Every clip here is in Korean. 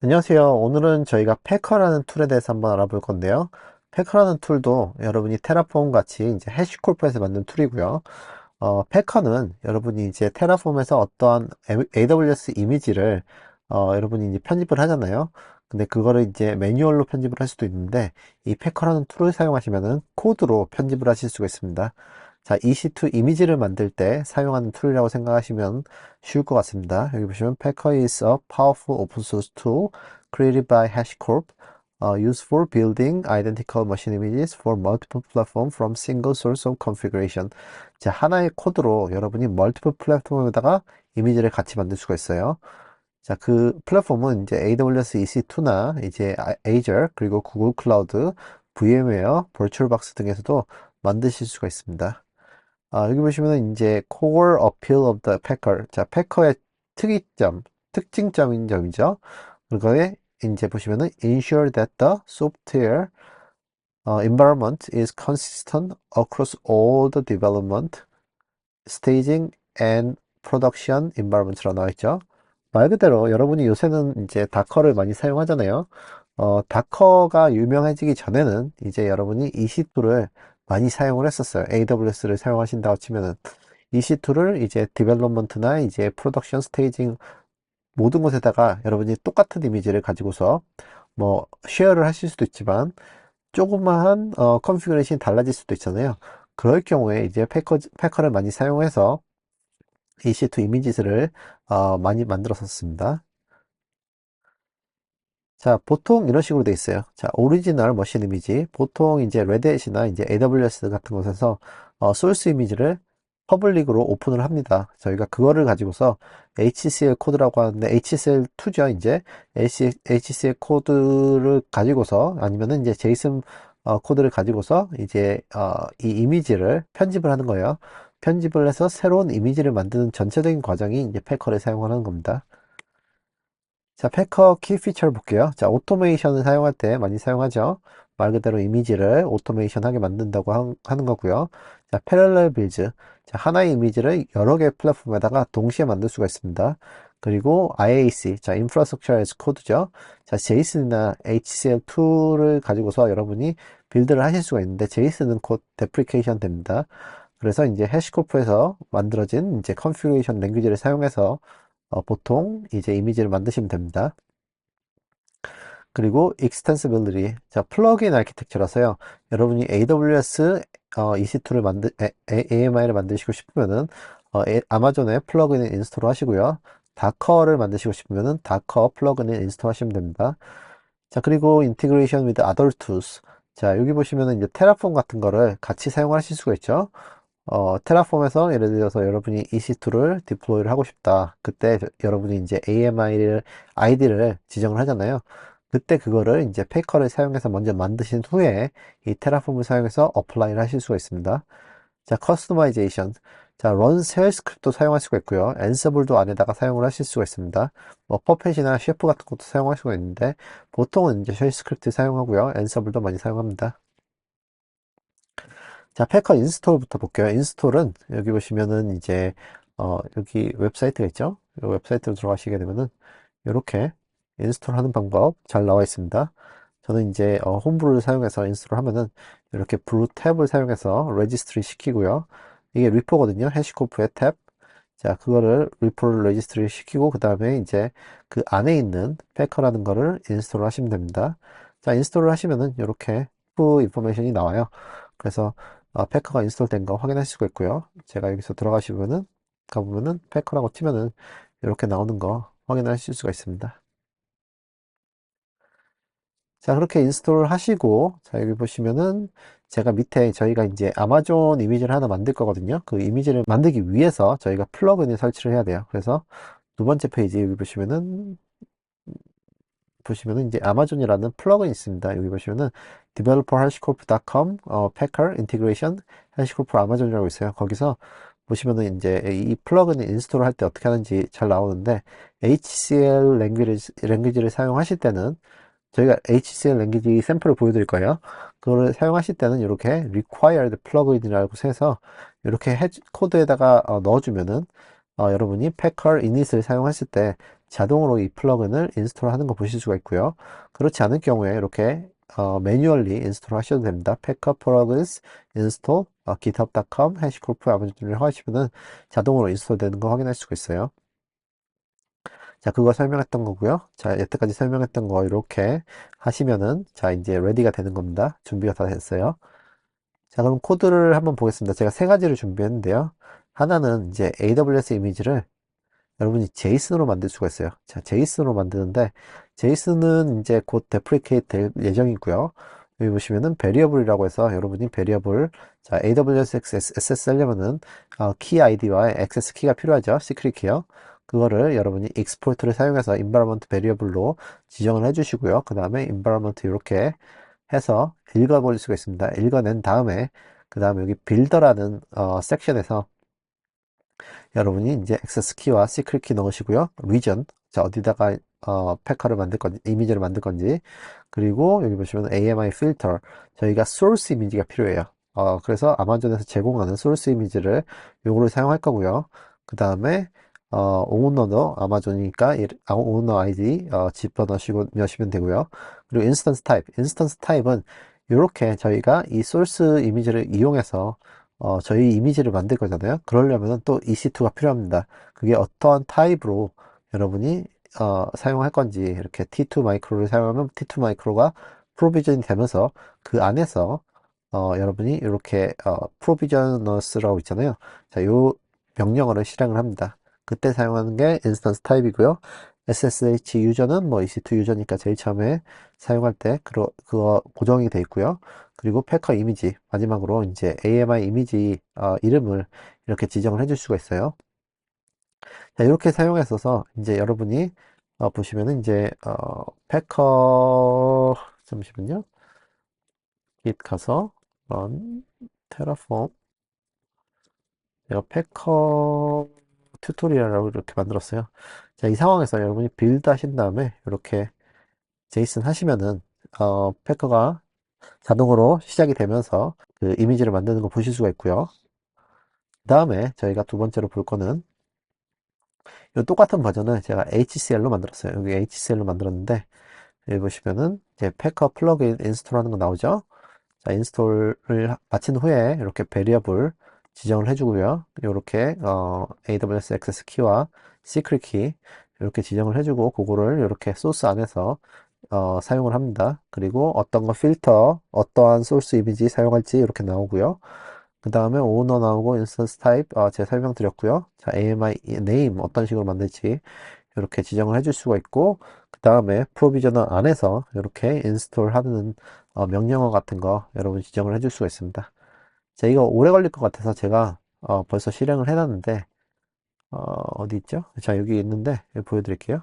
안녕하세요. 오늘은 저희가 패커라는 툴에 대해서 한번 알아볼 건데요. 패커라는 툴도 여러분이 테라폼 같이 이제 해시콜프에서 만든 툴이고요. 어, 패커는 여러분이 이제 테라폼에서 어떠한 AWS 이미지를 어, 여러분이 이제 편집을 하잖아요. 근데 그거를 이제 매뉴얼로 편집을 할 수도 있는데 이 패커라는 툴을 사용하시면은 코드로 편집을 하실 수가 있습니다. 자, EC2 이미지를 만들 때 사용하는 툴이라고 생각하시면 쉬울 것 같습니다. 여기 보시면 Packer is a powerful open source tool created by HashiCorp uh, used for building identical machine images for multiple platforms from single source of configuration. 자, 하나의 코드로 여러분이 multiple 플랫폼에다가 이미지를 같이 만들 수가 있어요. 자, 그 플랫폼은 이제 AWS EC2나 이제 Azure 그리고 구글 클라우드, VMware, 버추얼박스 등에서도 만드실 수가 있습니다. 아, 여기 보시면은 이제 core appeal of the packer. 자, 패커의 특이점, 특징점인 점이죠. 그거에 이제 보시면은 ensure that the software uh, environment is consistent across all the development, staging and production environment라고 나와 있죠. 말 그대로 여러분이 요새는 이제 다커를 많이 사용하잖아요. 어, 다커가 유명해지기 전에는 이제 여러분이 EC2를 많이 사용을 했었어요. AWS를 사용하신다고 치면은 EC2를 이제 디벨롭먼트나 이제 프로덕션 스테이징 모든 곳에다가 여러분이 똑같은 이미지를 가지고서 뭐 쉐어를 하실 수도 있지만 조그마한 어, 컨피그레이션이 달라질 수도 있잖아요. 그럴 경우에 이제 패커, 패커를 많이 사용해서 EC2 이미지를 어, 많이 만들었었습니다. 자, 보통 이런 식으로 돼 있어요. 자, 오리지널 머신 이미지. 보통 이제 레드햇이나 이제 AWS 같은 곳에서 어, 소스 이미지를 퍼블릭으로 오픈을 합니다. 저희가 그거를 가지고서 HCL 코드라고 하는데 HCL2죠. 이제 HCL 코드를 가지고서 아니면은 이제 제이슨 어, 코드를 가지고서 이제 어, 이 이미지를 편집을 하는 거예요. 편집을 해서 새로운 이미지를 만드는 전체적인 과정이 이제 패커를 사용하는 겁니다. 자, 패커 키 피처를 볼게요. 자, 오토메이션을 사용할 때 많이 사용하죠. 말 그대로 이미지를 오토메이션 하게 만든다고 하는 거고요. 자, 패럴렐 빌즈. 자, 하나의 이미지를 여러 개의 플랫폼에다가 동시에 만들 수가 있습니다. 그리고 IAC, 자, Infrastructure as Code죠. 자, JSON이나 HCL2를 가지고서 여러분이 빌드를 하실 수가 있는데, JSON은 곧 데프리케이션 됩니다. 그래서 이제 해시코프에서 만들어진 이제 컨피그레이션 랭귀지를 사용해서 어, 보통 이제 이미지를 만드시면 됩니다. 그리고 extensibility. 자, 플러그인 아키텍처라서요. 여러분이 AWS 어, EC2를 만들 AMI를 만드시고 싶으면은 어, 아마존에 플러그인을 인스톨 하시고요. 다커를 만드시고 싶으면은 다커 플러그인을 인스톨 하시면 됩니다. 자, 그리고 인티그레이션 with other tools. 자, 여기 보시면은 이제 테라폼 같은 거를 같이 사용하실 수가 있죠. 어, 테라폼에서 예를 들어서 여러분이 EC2를 디플로이를 하고 싶다. 그때 여러분이 이제 AMI를, 아이디를 지정을 하잖아요. 그때 그거를 이제 페이커를 사용해서 먼저 만드신 후에 이 테라폼을 사용해서 어플라이를 하실 수가 있습니다. 자, 커스터마이제이션. 자, 런 셀 스크립트도 사용할 수가 있고요. 앤서블도 안에다가 사용을 하실 수가 있습니다. 뭐, 퍼펫이나 셰프 같은 것도 사용할 수가 있는데, 보통은 이제 쉘 스크립트 사용하고요. 앤서블도 많이 사용합니다. 자, 패커 인스톨부터 볼게요. 인스톨은 여기 보시면은 이제 어, 여기 웹사이트가 있죠. 이 웹사이트로 들어가시게 되면은 이렇게 인스톨 하는 방법 잘 나와 있습니다. 저는 이제 어, 홈브루를 사용해서 인스톨 하면은 이렇게 브루 탭을 사용해서 레지스트리 시키고요. 이게 리포거든요. 해시코프의 탭. 자, 그거를 리포를 레지스트리 시키고 그 다음에 이제 그 안에 있는 패커라는 거를 인스톨 하시면 됩니다. 자, 인스톨을 하시면은 이렇게 프 인포메이션이 나와요. 그래서 어, 패커가 인스톨된 거 확인하실 수가 있고요. 제가 여기서 들어가시면은 가보면은 패커라고 치면은 이렇게 나오는 거 확인하실 수가 있습니다. 자 그렇게 인스톨 하시고 자 여기 보시면은 제가 밑에 저희가 이제 아마존 이미지를 하나 만들 거거든요. 그 이미지를 만들기 위해서 저희가 플러그인을 설치를 해야 돼요. 그래서 두 번째 페이지 여기 보시면은 보시면은 이제 아마존이라는 플러그인 있습니다. 여기 보시면은 developer-hashcorp.com 어, packer integration hashcorp 아마존이라고 있어요. 거기서 보시면은 이제 이 플러그인 인스톨을 할때 어떻게 하는지 잘 나오는데 HCL 랭귀지, 랭귀지를 사용하실 때는 저희가 HCL 랭귀지 샘플을 보여드릴 거예요. 그거를 사용하실 때는 이렇게 required plugin이라고 해서 이렇게 해, 코드에다가 어, 넣어주면은 어, 여러분이 패커 이닛을 사용했을 때 자동으로 이 플러그인을 인스톨하는 거 보실 수가 있고요. 그렇지 않을 경우에 이렇게 어, 매뉴얼리 인스톨 하셔도 됩니다. packer plugins install 어, github.com 해시콜프 아마존을 하시면은 자동으로 인스톨 되는 거 확인할 수가 있어요. 자, 그거 설명했던 거고요. 자, 여태까지 설명했던 거 이렇게 하시면은 자, 이제 레디가 되는 겁니다. 준비가 다 됐어요. 자, 그럼 코드를 한번 보겠습니다. 제가 세 가지를 준비했는데요. 하나는 이제 AWS 이미지를 여러분이 제이슨으로 만들 수가 있어요. 자, 제이슨으로 만드는데 제이슨은 이제 곧 데프리케이트 될 예정이고요. 여기 보시면은 베리어블이라고 해서 여러분이 베리어블 자, AWS 액세스 하려면은 어, 키 아이디와 액세스 키가 필요하죠. 시크릿 키요. 그거를 여러분이 익스포트를 사용해서 environment variable로 지정을 해주시고요. 그 다음에 environment 이렇게 해서 읽어볼 수가 있습니다. 읽어낸 다음에 그 다음에 여기 빌더라는 어, 섹션에서 여러분이 이제 액세스 키와 시크릿 키 넣으시고요. region 자 어디다가 어, 패커를 만들 건지 이미지를 만들 건지 그리고 여기 보시면 AMI 필터 저희가 소스 이미지가 필요해요. 어, 그래서 아마존에서 제공하는 소스 이미지를 요거를 사용할 거고요. 그 다음에 어, 오너도 아마존이니까 아, 오너 아이디 어, 집어 넣으시고 넣으시면 되고요. 그리고 인스턴스 타입, 인스턴스 타입은 이렇게 저희가 이 소스 이미지를 이용해서 어, 저희 이미지를 만들 거잖아요. 그러려면 또 EC2가 필요합니다. 그게 어떠한 타입으로 여러분이 어, 사용할 건지 이렇게 T2 마이크로를 사용하면 T2 마이크로가 프로비전이 되면서 그 안에서 어, 여러분이 이렇게 어, 프로비저너스라고 있잖아요. 자, 요 명령어를 실행을 합니다. 그때 사용하는 게 인스턴스 타입이고요. SSH 유저는 뭐 EC2 유저니까 제일 처음에 사용할 때 그거, 그거 고정이 돼 있고요. 그리고 패커 이미지 마지막으로 이제 AMI 이미지 어, 이름을 이렇게 지정을 해줄 수가 있어요. 자, 이렇게 사용했어서 이제 여러분이 어, 보시면은 이제 어, 패커 잠시만요. git 가서 run terraform 제가 패커 튜토리얼이라고 이렇게 만들었어요. 자, 이 상황에서 여러분이 빌드 하신 다음에 이렇게 제이슨 하시면은 어, 패커가 자동으로 시작이 되면서 그 이미지를 만드는 거 보실 수가 있고요. 그 다음에 저희가 두 번째로 볼 거는 이 똑같은 버전을 제가 HCL로 만들었어요. 여기 HCL로 만들었는데 여기 보시면은 이제 패커 플러그인 인스톨 하는 거 나오죠. 자, 인스톨을 마친 후에 이렇게 베리어블 지정을 해주고요. 이렇게 어, AWS 액세스 키와 시크릿 키 이렇게 지정을 해주고 그거를 이렇게 소스 안에서 어, 사용을 합니다. 그리고 어떤 거 필터, 어떠한 소스 이미지 사용할지 이렇게 나오고요. 그 다음에 오너 나오고 인스턴스 타입 어, 제가 설명드렸고요. 자, AMI 네임 어떤 식으로 만들지 이렇게 지정을 해줄 수가 있고 그 다음에 프로비저너 안에서 이렇게 인스톨 하는 어, 명령어 같은 거 여러분 지정을 해줄 수가 있습니다. 자, 이거 오래 걸릴 것 같아서 제가 어, 벌써 실행을 해놨는데 어, 디 있죠? 자, 여기 있는데 여기 보여드릴게요.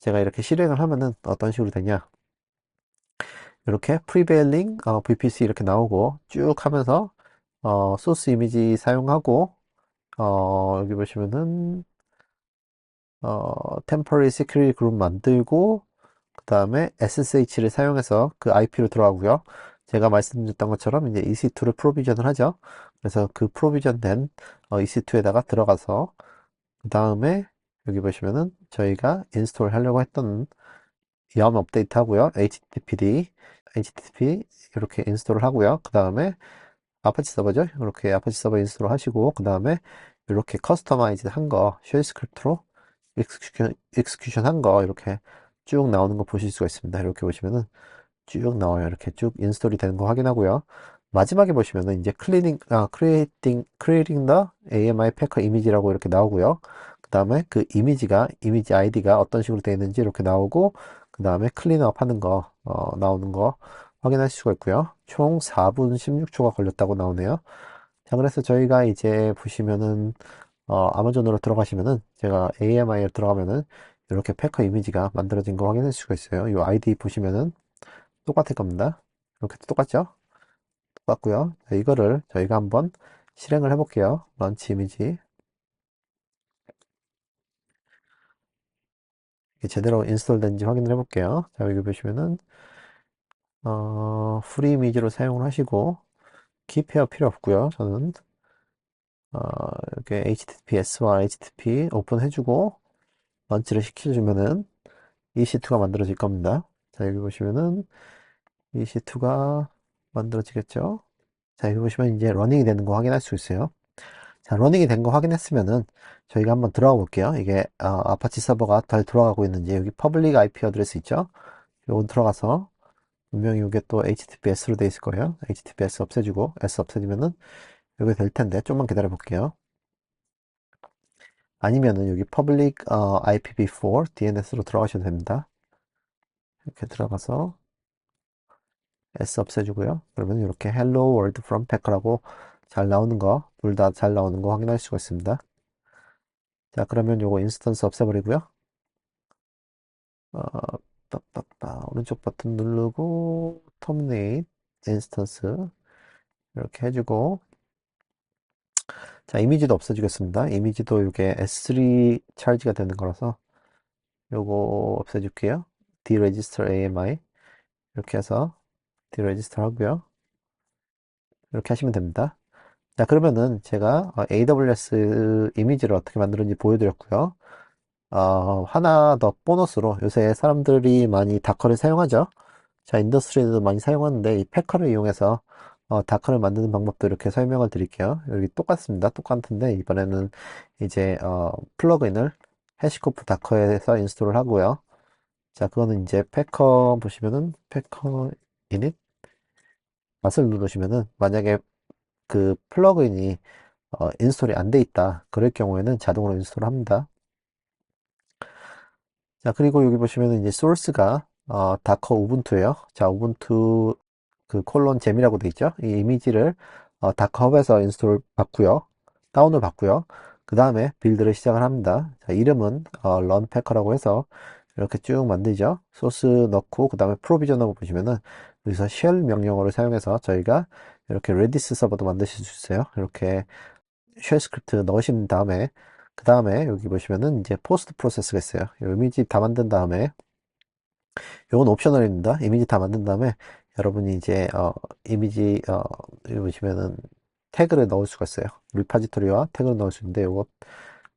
제가 이렇게 실행을 하면은 어떤 식으로 되냐? 이렇게 prevailing 어, VPC 이렇게 나오고 쭉 하면서 어, 소스 이미지 사용하고 어, 여기 보시면은 어, temporary security group 만들고 그 다음에 SSH를 사용해서 그 IP로 들어가고요. 제가 말씀드렸던 것처럼 이제 EC2를 프로비전을 하죠. 그래서 그 프로비전된 어, EC2에다가 들어가서 그 다음에 여기 보시면은 저희가 인스톨 하려고 했던 염 업데이트 하고요. HTTPD, HTTP 이렇게 인스톨을 하고요. 그 다음에 아파치 서버죠. 이렇게 아파치 서버 인스톨 하시고 그 다음에 이렇게 커스터마이즈 한 거, 쉘 스크립트로 익스큐션, 익스큐션 한 거 이렇게 쭉 나오는 거 보실 수가 있습니다. 이렇게 보시면은 쭉 나와요. 이렇게 쭉 인스톨이 되는 거 확인하고요. 마지막에 보시면은 이제 클리닝, 아, creating, creating the AMI packer 이미지라고 이렇게 나오고요. 그 다음에 그 이미지가, 이미지 아이디가 어떤 식으로 되어 있는지 이렇게 나오고, 그 다음에 클린업 하는 거, 어, 나오는 거 확인하실 수가 있고요. 총 4분 16초가 걸렸다고 나오네요. 자, 그래서 저희가 이제 보시면은, 어, 아마존으로 들어가시면은, 제가 AMI에 들어가면은, 이렇게 패커 이미지가 만들어진 거 확인할 수가 있어요. 이 아이디 보시면은, 똑같을 겁니다. 이렇게 똑같죠? 똑같고요. 자, 이거를 저희가 한번 실행을 해볼게요. 런치 이미지. 제대로 인스톨 된지 확인을 해볼게요. 자, 여기 보시면은, 어, 프리 이미지로 사용을 하시고, 키페어 필요 없고요. 저는 어, 이렇게 HTTPS와 HTTP 오픈해주고 런치를 시켜주면은 EC2가 만들어질 겁니다. 자, 여기 보시면은 EC2가 만들어지겠죠? 자, 여기 보시면 이제 러닝이 되는 거 확인할 수 있어요. 자, 러닝이 된 거 확인했으면은 저희가 한번 들어가 볼게요. 이게 어, 아파치 서버가 잘 돌아가고 있는지 여기 퍼블릭 IP 어드레스 있죠? 요건 들어가서 분명히 이게 또 HTTPS로 돼 있을 거예요. HTTPS 없애주고 S 없애지면은 여기 될 텐데 좀만 기다려 볼게요. 아니면은 여기 public 어, IPv4 DNS로 들어가셔도 됩니다. 이렇게 들어가서 S 없애주고요. 그러면 이렇게 Hello World from Packer라고 잘 나오는 거, 둘 다 잘 나오는 거 확인할 수가 있습니다. 자, 그러면 요거 인스턴스 없애버리고요. 어, 빠빠빠 오른쪽 버튼 누르고 terminate 인스턴스 이렇게 해주고 자, 이미지도 없애주겠습니다. 이미지도 이게 S3 찰지가 되는 거라서 요거 없애줄게요. Deregister AMI 이렇게 해서 deregister 하고요. 이렇게 하시면 됩니다. 자, 그러면은 제가 어, AWS 이미지를 어떻게 만드는지 보여드렸고요. 어, 하나 더 보너스로 요새 사람들이 많이 다커를 사용하죠. 자, 인더스트리에도 많이 사용하는데 이 패커를 이용해서 어, 다커를 만드는 방법도 이렇게 설명을 드릴게요. 여기 똑같습니다. 똑같은데 이번에는 이제 어, 플러그인을 해시코프 다커에서 인스톨을 하고요. 자, 그거는 이제 패커 보시면은 패커 이닛 맛을 누르시면은 만약에 그 플러그인이 어, 인스톨이 안 돼 있다. 그럴 경우에는 자동으로 인스톨 합니다. 자, 그리고 여기 보시면은 이제 소스가 어, 다커 우분투예요. 자, 우분투 그 콜론 잼이라고 돼 있죠. 이 이미지를 어, 다커업에서 인스톨 받고요. 다운을 받고요. 그 다음에 빌드를 시작을 합니다. 자, 이름은 어, 런패커라고 해서 이렇게 쭉 만들죠. 소스 넣고 그 다음에 프로비전하고 보시면은 여기서 쉘 명령어를 사용해서 저희가 이렇게 레디스 서버도 만드실 수 있어요. 이렇게 쉘 스크립트 넣으신 다음에 그 다음에 여기 보시면은 이제 포스트 프로세스가 있어요. 이 이미지 다 만든 다음에 이건 옵셔널입니다. 이미지 다 만든 다음에 여러분이 이제 어, 이미지 어, 여기 보시면은 태그를 넣을 수가 있어요. 리파지토리와 태그를 넣을 수 있는데 이거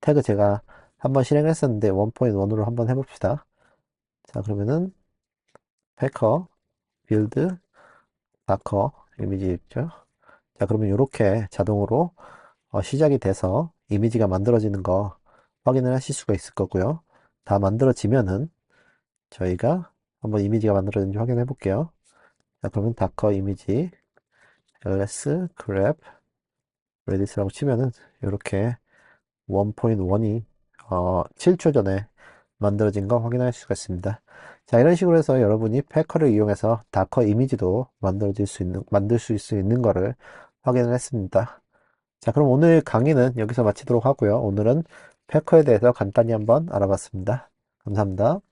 태그 제가 한번 실행을 했었는데 1.1으로 한번 해봅시다. 자 그러면은 패커 빌드 다커 이미지 있죠. 자 그러면 이렇게 자동으로 어, 시작이 돼서 이미지가 만들어지는 거 확인을 하실 수가 있을 거고요. 다 만들어지면은 저희가 한번 이미지가 만들어졌는지 확인해 볼게요. 자, 그러면 다커 이미지 ls grep redis라고 치면은 이렇게 1.1이 어, 7초 전에 만들어진 거 확인할 수가 있습니다. 자, 이런 식으로 해서 여러분이 패커를 이용해서 다커 이미지도 만들어질 수 있는, 만들 수 있는 거를 확인을 했습니다. 자, 그럼 오늘 강의는 여기서 마치도록 하고요. 오늘은 패커에 대해서 간단히 한번 알아봤습니다. 감사합니다.